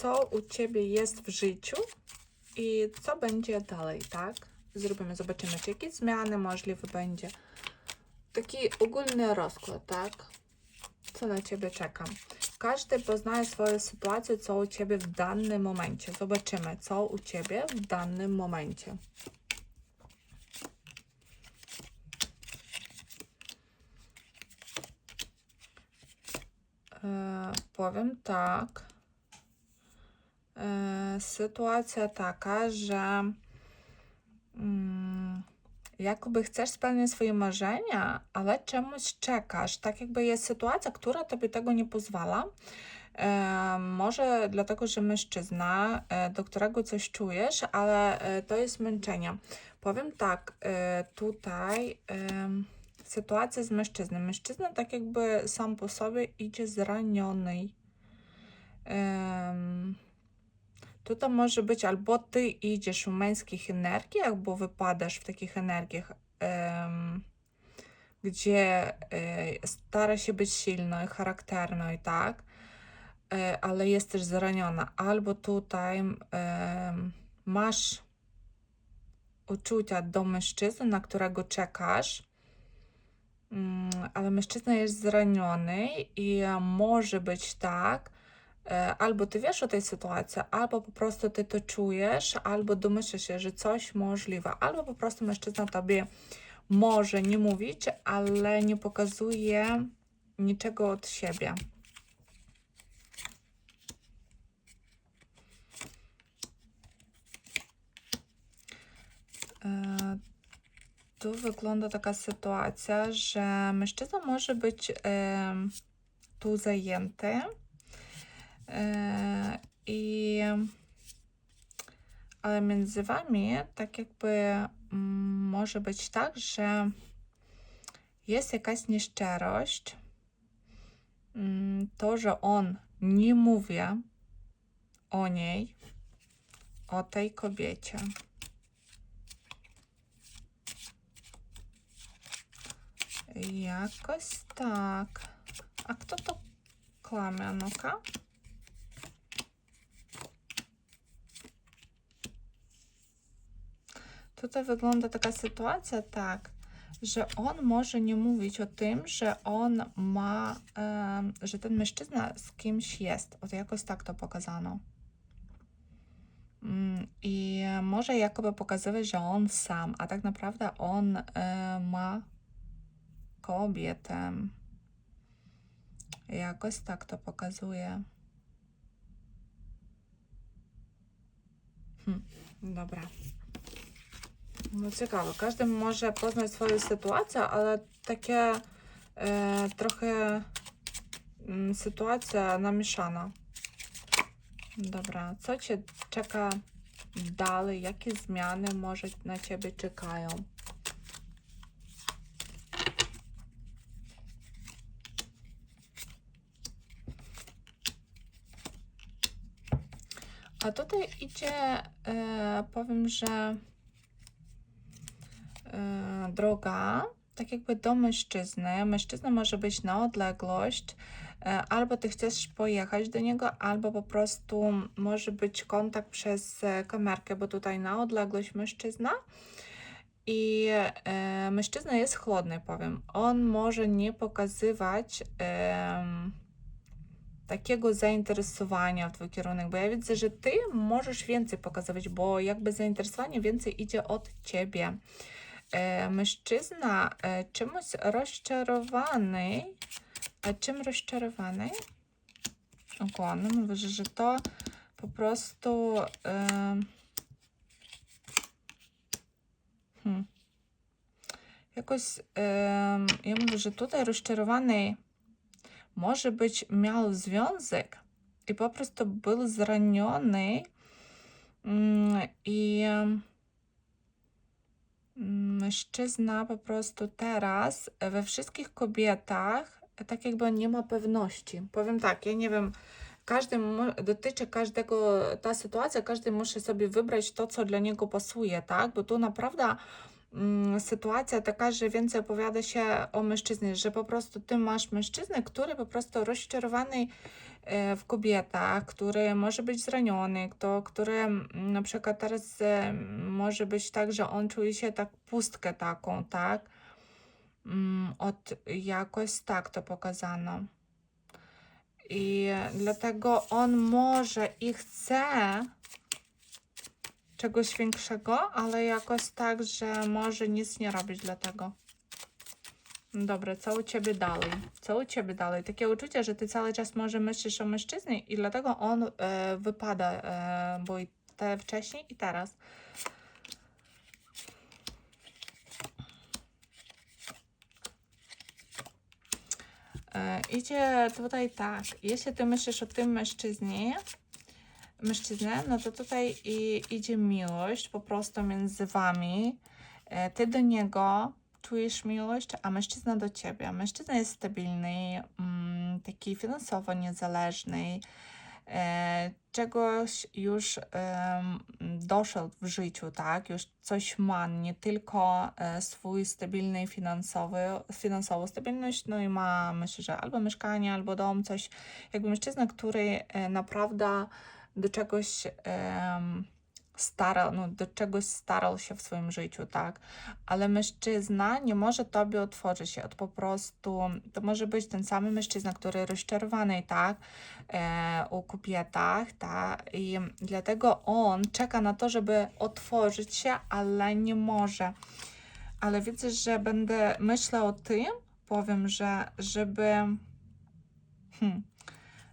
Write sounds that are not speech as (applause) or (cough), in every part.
co u Ciebie jest w życiu i co będzie dalej, tak? Zrobimy, zobaczymy, czy jakieś zmiany możliwe będzie. Taki ogólny rozkład, tak? Co na Ciebie czeka? Każdy poznaje swoją sytuację, co u Ciebie w danym momencie. Zobaczymy, co u Ciebie w danym momencie. E, powiem tak. E, sytuacja taka, że mm, jakby chcesz spełnić swoje marzenia, ale czemuś czekasz. Tak jakby jest sytuacja, która tobie tego nie pozwala. E, może dlatego, że mężczyzna, e, do którego coś czujesz, ale e, to jest męczenie. Powiem tak, e, tutaj sytuacja z mężczyzną. Mężczyzna tak jakby sam po sobie idzie zraniony. Tutaj może być albo ty idziesz w męskich energiach, bo wypadasz w takich energiach, gdzie e, stara się być silną i charakterną i tak, e, ale jesteś zraniona. Albo tutaj masz uczucia do mężczyzny, na którego czekasz, mm, ale mężczyzna jest zraniony i może być tak, e, albo ty wiesz o tej sytuacji, albo po prostu ty to czujesz, albo domyślasz się, że coś możliwe, albo po prostu mężczyzna tobie może nie mówić, ale nie pokazuje niczego od siebie. E, Tu wygląda taka sytuacja, że mężczyzna może być tu zajęty e, i ale między wami tak jakby mm, może być tak, że jest jakaś nieszczerość. Mm, To, że on nie mówi o niej, o tej kobiecie. Jakoś tak. A kto to kłamie, no-ka? Tutaj wygląda taka sytuacja tak, że on może nie mówić o tym, że on ma, że ten mężczyzna z kimś jest. Od jakoś tak to pokazano. Mm, I może jakoby pokazywać, że on sam, a tak naprawdę on e, ma kobietę. Jakoś tak to pokazuje. Hm, dobra. No ciekawe, każdy może poznać swoją sytuację, ale takie e, trochę mm, sytuacja namieszana. Dobra, co Cię czeka dalej? Jakie zmiany może na Ciebie czekają? A tutaj idzie, e, powiem, że droga, tak jakby do mężczyzny. Mężczyzna może być na odległość, e, albo ty chcesz pojechać do niego, albo po prostu może być kontakt przez e, kamerkę, bo tutaj na odległość mężczyzna. I e, mężczyzna jest chłodny, powiem. On może nie pokazywać em, takiego zainteresowania w twój kierunek, bo ja widzę, że ty możesz więcej pokazywać, bo jakby zainteresowanie więcej idzie od ciebie. E, mężczyzna e, czymś rozczarowany, a czym rozczarowany? Ogólnie mówię, że, że to po prostu e, hmm, jakoś e, ja mówię, że tutaj rozczarowany może być miał związek i po prostu był zraniony mm, i em, mężczyzna po prostu teraz we wszystkich kobietach tak jakby nie ma pewności. Powiem tak, ja nie wiem, każdy dotyczy każdego ta sytuacja, każdy musi sobie wybrać to, co dla niego pasuje, tak? Bo tu naprawdę sytuacja taka, że więcej opowiada się o mężczyźnie, że po prostu ty masz mężczyznę, który po prostu rozczarowany e, w kobietach, który może być zraniony, kto, który mm, na przykład teraz e, może być tak, że on czuje się tak pustkę taką, tak? Mm, Od jakoś tak to pokazano. I dlatego on może i chce czegoś większego, ale jakoś tak, że może nic nie robić dla tego. Dobra, co u ciebie dalej? Co u ciebie dalej? Takie uczucie, że ty cały czas może myślisz o mężczyźnie i dlatego on e, wypada, e, bo i te wcześniej i teraz. E, idzie tutaj tak, jeśli ty myślisz o tym mężczyźnie, mężczyznę, no to tutaj i, idzie miłość po prostu między wami. E, Ty do niego czujesz miłość, a mężczyzna do ciebie. Mężczyzna jest stabilny, mm, taki finansowo niezależny, e, czegoś już doszedł w życiu, tak? Już coś ma, nie tylko e, swój stabilny finansowy, finansową stabilność, no i ma, myślę, że albo mieszkanie, albo dom, coś, jakby mężczyzna, który naprawdę do czegoś starał, no, do czegoś starał się w swoim życiu, tak? Ale mężczyzna nie może tobie otworzyć się, od po prostu, to może być ten sam mężczyzna, który rozczarowany, tak? E, u kobietach, tak? I dlatego on czeka na to, żeby otworzyć się, ale nie może. Ale widzę, że będę myślał o tym, powiem, że żeby. Hmm,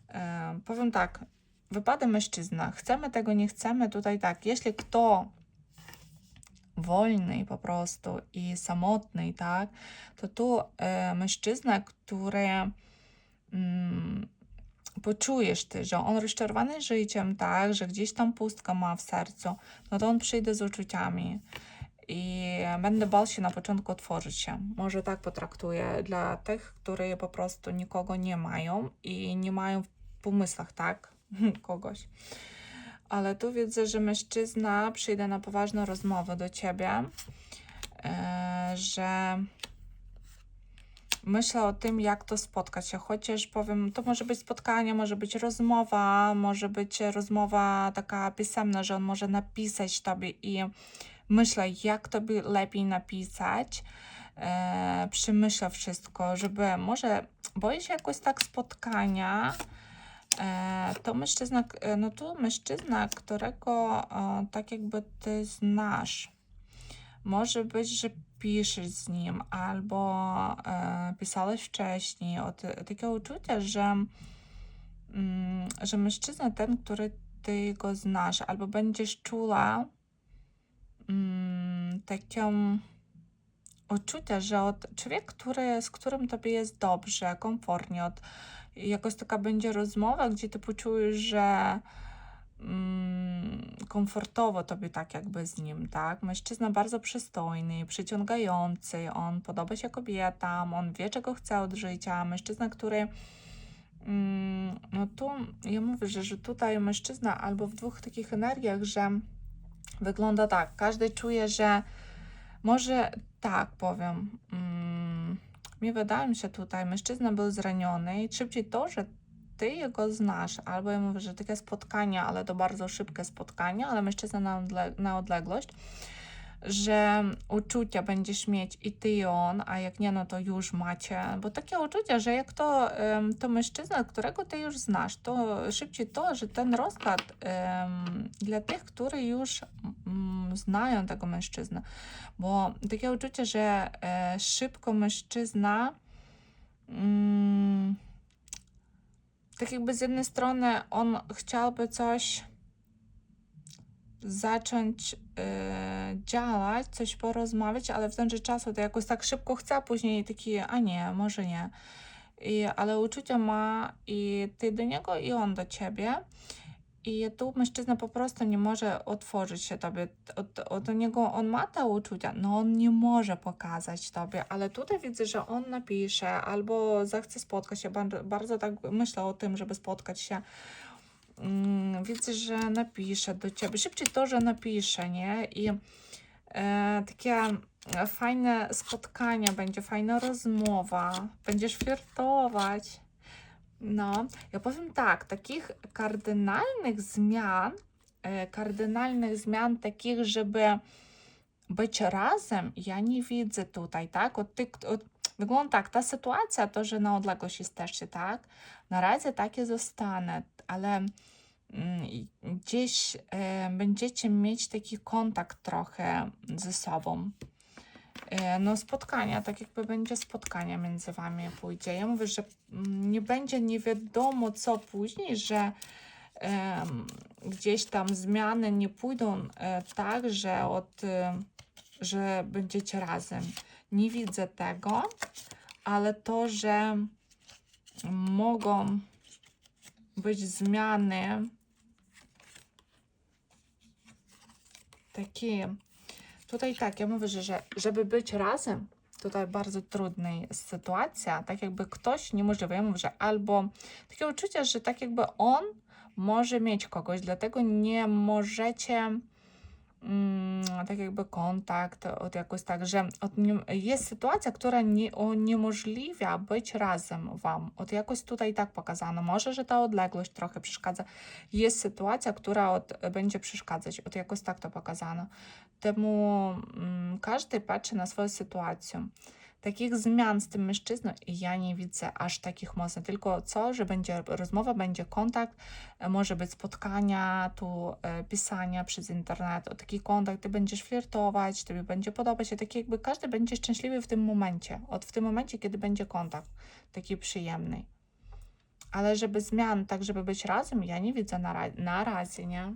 e, powiem tak, wypada mężczyzna. Chcemy tego, nie chcemy. Tutaj tak, jeśli kto wolny po prostu i samotny, tak, to tu e, mężczyzna, który mm, poczujesz ty, że on rozczarowany życiem, tak, że gdzieś tam pustka ma w sercu, no to on przyjdzie z uczuciami i będę bał się na początku otworzyć się. Może tak potraktuję dla tych, które po prostu nikogo nie mają i nie mają w pomysłach, tak, (laughs) kogoś. Ale tu widzę, że mężczyzna przyjdzie na poważną rozmowę do ciebie, e, że myślę o tym, jak to spotkać się. Chociaż powiem, to może być spotkanie, może być rozmowa, może być rozmowa taka pisemna, że on może napisać tobie i myślę, jak tobie lepiej napisać. E, przemyślę wszystko, żeby może boję się jakoś tak spotkania. E, to mężczyzna, e, no tu mężczyzna, którego e, tak jakby ty znasz. Może być, że piszesz z nim, albo pisałeś wcześniej. Od takiego uczucia, że, mm, że mężczyzna ten, który ty go znasz, albo będziesz czula mm, taką uczucie, że od człowiek, który, z którym tobie jest dobrze, komfortnie, od jakoś taka będzie rozmowa, gdzie ty poczujesz, że mm, komfortowo tobie tak jakby z nim, tak? Mężczyzna bardzo przystojny, przyciągający, on podoba się kobietom, on wie, czego chce od życia. Mężczyzna, który mm, no tu ja mówię, że, że tutaj mężczyzna albo w dwóch takich energiach, że wygląda tak, każdy czuje, że może tak powiem, mm, mi wydaje mi się tutaj, mężczyzna był zraniony i szybciej to, że ty jego znasz, albo ja mówię, że takie spotkania, ale to bardzo szybkie spotkania, ale mężczyzna na, odle na odległość, że uczucia będziesz mieć i ty i on, a jak nie, no to już macie, bo takie uczucia, że jak to, to mężczyzna, którego ty już znasz, to szybciej to, że ten rozkład dla tych, którzy już um, znają tego mężczyznę, bo takie uczucie, że e, szybko mężczyzna um, tak jakby z jednej strony on chciałby coś zacząć y, działać, coś porozmawiać, ale w tym czasu to jakoś tak szybko chce, a później taki, a nie, może nie. I, ale uczucia ma i ty do niego, i on do ciebie. I tu mężczyzna po prostu nie może otworzyć się tobie. Od, od niego on ma te uczucia, no on nie może pokazać tobie, ale tutaj widzę, że on napisze albo zechce spotkać się. Bardzo, bardzo tak myślę o tym, żeby spotkać się mm, widzę, że napisze do ciebie. Szybciej to, że napisze, nie? I e, takie fajne spotkania, będzie fajna rozmowa, będziesz flirtować. No, ja powiem tak, takich kardynalnych zmian, e, kardynalnych zmian takich, żeby być razem, ja nie widzę tutaj, tak? Od tych, od, wygląda tak, ta sytuacja, to, że na odległość jesteście, tak? Na razie takie zostanę, ale mm, gdzieś e, będziecie mieć taki kontakt trochę ze sobą. E, No, spotkania, tak jakby będzie spotkania między wami pójdzie. Ja mówię, że mm, nie będzie nie wiadomo co później, że gdzieś tam zmiany nie pójdą e, tak, że od, że będziecie razem. Nie widzę tego, ale to, że mogą być zmiany takie. Tutaj tak, ja mówię, że, że żeby być razem, tutaj bardzo trudna jest sytuacja, tak jakby ktoś niemożliwe. Ja mówię, że albo takie uczucie, że tak jakby on może mieć kogoś, dlatego nie możecie tak jakby kontakt, od jakoś tak, że jest sytuacja, która nie, uniemożliwia być razem wam. Od jakoś tutaj tak pokazano. Może, że ta odległość trochę przeszkadza. Jest sytuacja, która od, będzie przeszkadzać. Od jakoś tak to pokazano. Temu każdy patrzy na swoją sytuację. Takich zmian z tym mężczyzną ja nie widzę aż takich mocno. Tylko co, że będzie rozmowa, będzie kontakt, e, może być spotkania, tu e, pisania przez internet, o taki kontakt, ty będziesz flirtować, tobie będzie podobać się, taki jakby każdy będzie szczęśliwy w tym momencie, od w tym momencie, kiedy będzie kontakt, taki przyjemny. Ale żeby zmian, tak żeby być razem, ja nie widzę na, ra- na razie, nie?